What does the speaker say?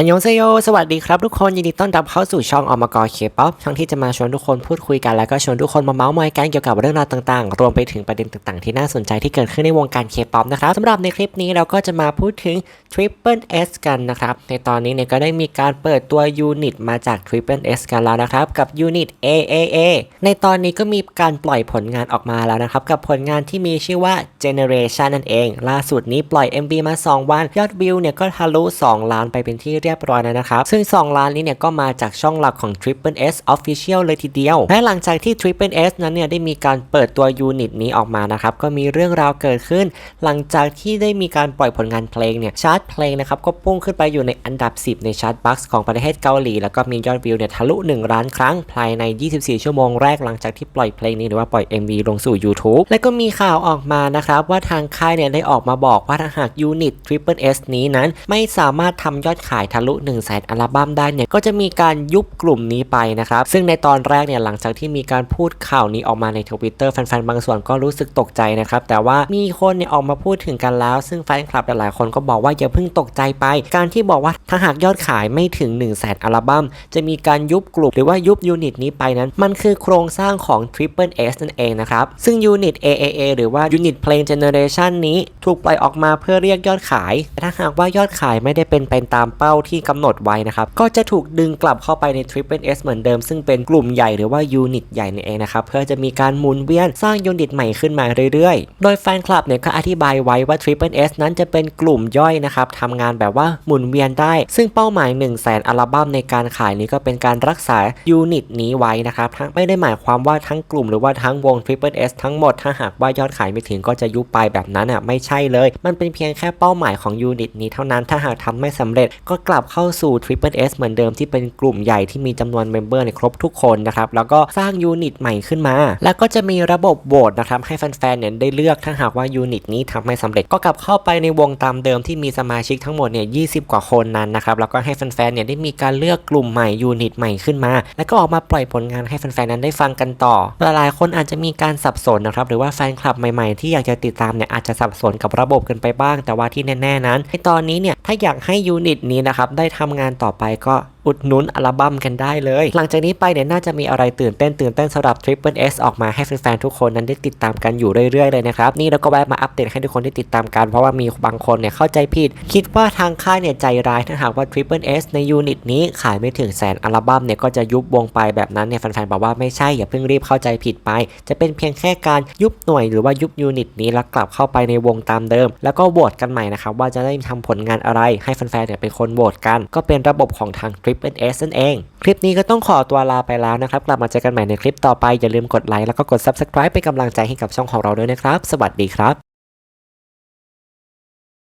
อันยองเซโย สวัสดีครับทุกคน ยินดีต้อนรับเข้าสู่ช่องอมกรเคป๊อปช่องที่จะมาชวนทุกคนพูดคุยกัน แล้วก็ชวนทุกคนมาเมาส์มอยกันเกี่ยวกับเรื่องราวต่างๆ รวมไปถึงประเด็นต่างๆ ที่น่าสนใจที่เกิดขึ้นในวงการเคป๊อปนะครับสำหรับในคลิปนี้เราก็จะมาพูดถึง Triple S กันนะครับ ในตอนนี้เนี่ยก็ได้มีการเปิดตัวยูนิตมาจาก Triple S กันแล้วนะครับ กับยูนิต AAA ในตอนนี้ก็มีการปล่อยผลงานออกมาแล้วนะครับ กับผลงานที่มีชื่อว่า Generation นั่นเอง ล่าสุดนี้ปล่อย MV มา 2 วัน ยอดวิวเนี่ยก็ทะลุ2ล้านไปเป็นที่เรียบร้อยแล้วนะครับซึ่ง 2 ล้านนี้เนี่ยก็มาจากช่องหลักของ Triple S Official เลยทีเดียว และหลังจากที่ Triple S นั้นเนี่ยได้มีการเปิดตัวยูนิตนี้ออกมานะครับก็มีเรื่องราวเกิดขึ้น หลังจากที่ได้มีการปล่อยผลงานเพลงเนี่ยชาร์ตเพลงนะครับก็พุ่งขึ้นไปอยู่ในอันดับ 10 ในชาร์ตบัคของประเทศเกาหลี แล้วก็มียอดวิวเนี่ยทะลุ 1 ล้านครั้งภายใน 24 ชั่วโมงแรกหลังจากที่ปล่อยเพลงนี้หรือว่าปล่อย MV ลงสู่ YouTube และก็มีข่าวออกมานะครับว่าทางค่ายเนี่ยได้ออกมาบอกว่าถ้าหากยูนิต Triple S นี้นั้นไม่สามารถทำยอดขายทะลุ1 0 0 0 0แสนอัลบั้มได้เนี่ยก็จะมีการยุบกลุ่มนี้ไปนะครับซึ่งในตอนแรกเนี่ยหลังจากที่มีการพูดข่าวนี้ออกมาในทวิตเตอร์แฟนๆบางส่วนก็รู้สึกตกใจนะครับแต่ว่ามีคนเนี่ยออกมาพูดถึงกันแล้ว ซึ่งแฟนคลับหลายๆคนก็บอกว่าอย่าเพิ่งตกใจไป การที่บอกว่าถ้าหากยอดขายไม่ถึง1 0 0 0 0แสนอัลบั้มจะมีการยุบกลุ่มหรือว่ายุบยูนิตนี้ไปนั้น มันคือโครงสร้างของ Triple S นั่นเองนะครับซึ่งยูนิต AAA หรือว่ายูนิตเพลง Generation นี้ถูกปล่อยออกมาเพื่อเรียกยอดขายแต่ถ้าหากว่ายอดขายไม่ได้เป็นไปตามเป้าที่กำหนดไว้นะครับ ก็จะถูกดึงกลับเข้าไปใน Triple S เหมือนเดิม ซึ่งเป็นกลุ่มใหญ่หรือว่ายูนิตใหญ่นั่นเองนะครับ เพื่อจะมีการหมุนเวียนสร้างยูนิตใหม่ขึ้นมาเรื่อยๆ โดยแฟนคลับเนี่ยก็อธิบายไว้ว่า Triple S นั้นจะเป็นกลุ่มย่อยนะครับทำงานแบบว่าหมุนเวียนได้ ซึ่งเป้าหมาย 1 0 0 0 0แสนอัลบั้มในการขายนี้ก็เป็นการรักษายูนิตนี้ไว้นะครับไม่ได้หมายความว่าทั้งกลุ่มหรือว่าทั้งวง Triple S ทั้งหมดถ้าหากว่ายอดขายไม่ถึงก็จะยุบไปแบบนั้นอะไม่ใช่เลย มันเป็นเพียงแค่เป้าหมายของยูนิตนี้เท่านั้นถ้าหากทำไม่สำเร็จก็กลับเข้าสู่ Triple S เหมือนเดิมที่เป็นกลุ่มใหญ่ที่มีจำนวนเมมเบอร์ในครบทุกคนนะครับ แล้วก็สร้างยูนิตใหม่ขึ้นมา แล้วก็จะมีระบบโหวตนะครับให้แฟนๆเนี่ยได้เลือกถ้าหากว่ายูนิตนี้ทำไม่สำเร็จก็กลับเข้าไปในวงตามเดิมที่มีสมาชิกทั้งหมดเนี่ย20กว่าคนนั้นนะครับ แล้วก็ให้แฟนๆเนี่ยได้มีการเลือกกลุ่มใหม่ยูนิตใหม่ขึ้นมา แล้วก็ออกมาปล่อยผลงานให้แฟนๆนั้นได้ฟังกันต่อ หลายๆคนอาจจะมีการสับสนนะครับ หรือว่าแฟนคลับใหม่ๆ ที่อยากจะติดตามเนี่ยอาจจะสับสนกับระบบกันไปบ้าง แต่ว่าที่แน่ๆนั้นในตอนนี้เนี่ยถ้าอยากให้ยูนิตนี้นะครับครับ ได้ทำงานต่อไปก็อุดหนุนอัลบั้มกันได้เลย หลังจากนี้ไปเนี่ยน่าจะมีอะไรตื่นเต้นตื่นเต้นสำหรับ Triple S ออกมาให้แฟนๆทุกคนนั้นได้ติดตามกันอยู่เรื่อยๆเลยนะครับนี่เราก็แวะมาอัปเดตให้ทุกคนได้ติดตามกัน เพราะว่ามีบางคนเนี่ยเข้าใจผิด คิดว่าทางค่ายเนี่ยใจร้ายถ้าหากว่า Triple S ในยูนิตนี้ขายไม่ถึงแสนอัลบั้มเนี่ยก็จะยุบวงไปแบบนั้นเนี่ยแฟนๆบอกว่าไม่ใช่อย่าเพิ่งรีบเข้าใจผิดไป จะเป็นเพียงแค่การยุบหน่วยหรือว่ายุบยูนิตนี้แล้วกลับเข้าไปในวงตามเดิม แล้วก็โหวตกันใหม่นะครับว่าจะได้ทำผลงานอะไรให้แฟนๆเนี่ยเป็นคนโหวตกัน ก็เป็นระบบของทางริปเป็นเอสนั่นเอง คลิปนี้ก็ต้องขอตัวลาไปแล้วนะครับ กลับมาเจอกันใหม่ในคลิปต่อไป อย่าลืมกดไลค์แล้วก็กด Subscribe เป็นกำลังใจให้กับช่องของเราด้วยนะครับ สวัสดีครับ